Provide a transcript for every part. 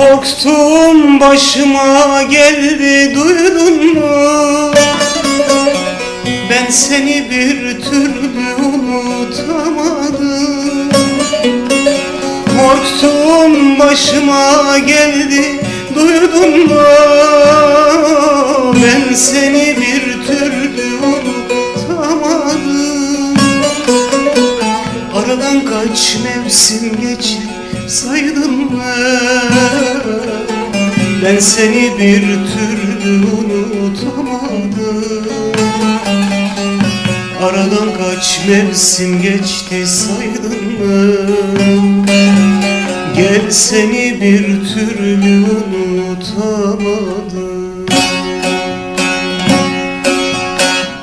Korktum başıma geldi duydun mu? Ben seni bir türlü unutamadım Korktum başıma geldi duydun mu? Ben seni bir türlü unutamadım Aradan kaç mevsim geçti saydın mı? Ben seni bir türlü unutamadım Aradan kaç mevsim geçti saydın mı? Gel seni bir türlü unutamadım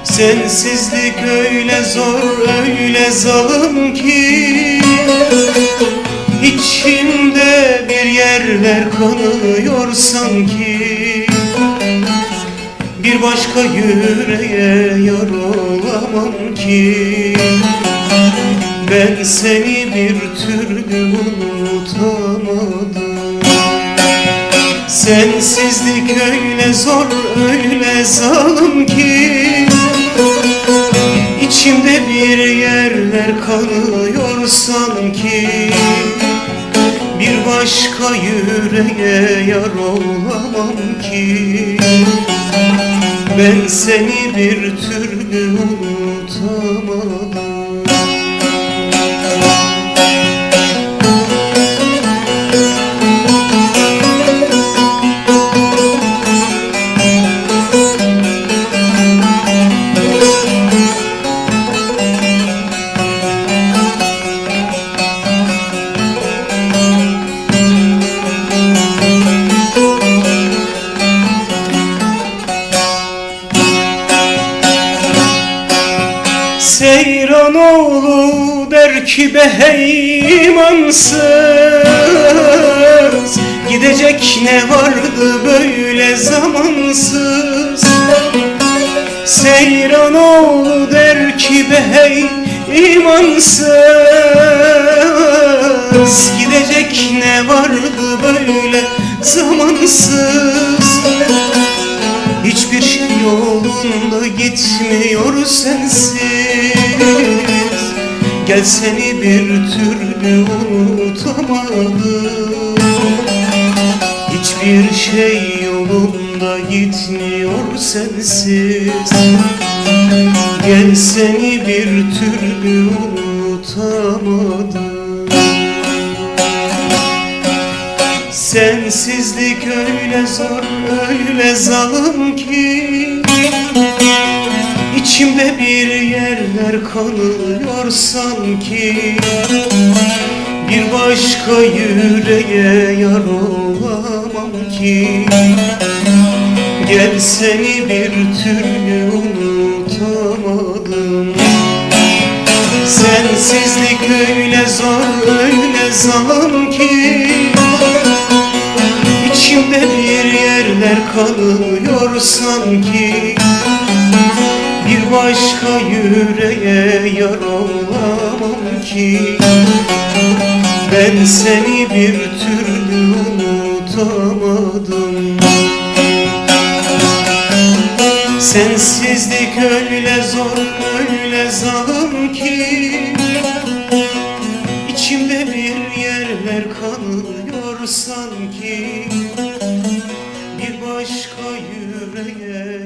Sensizlik öyle zor öyle zalim ki İçimde bir yerler kanıyor sanki. Bir başka yüreğe yar olamam ki. Ben seni bir türlü unutamadım. Sensizlik öyle zor öyle zalim ki. İçimde bir yerler kanıyor sanki Bir başka yüreğe yar olamam ki. Ben seni bir türlü unutamadım Seyranoğlu der ki be hey imansız Gidecek ne vardı böyle zamansız? Seyranoğlu der ki be hey imansız Gidecek ne vardı böyle zamansız? Hiçbir şey yolunda gitmiyor sensiz. Gel seni bir türlü unutamadım. Hiçbir şey yolunda gitmiyor sensiz. Gel seni bir türlü unutamadım Sensizlik öyle zor öyle zalim ki İçimde bir yerler kanıyor sanki Bir başka yüreğe yar olamam ki Gel seni bir türlü unutamadım Sensizlik öyle zor öyle zalim ki İçimde bir yerler kanıyor sanki. Bir başka yüreğe yar olamam ki. Ben seni bir türlü unutamadım. Sensizlik öyle zor öyle zalim ki yüreğe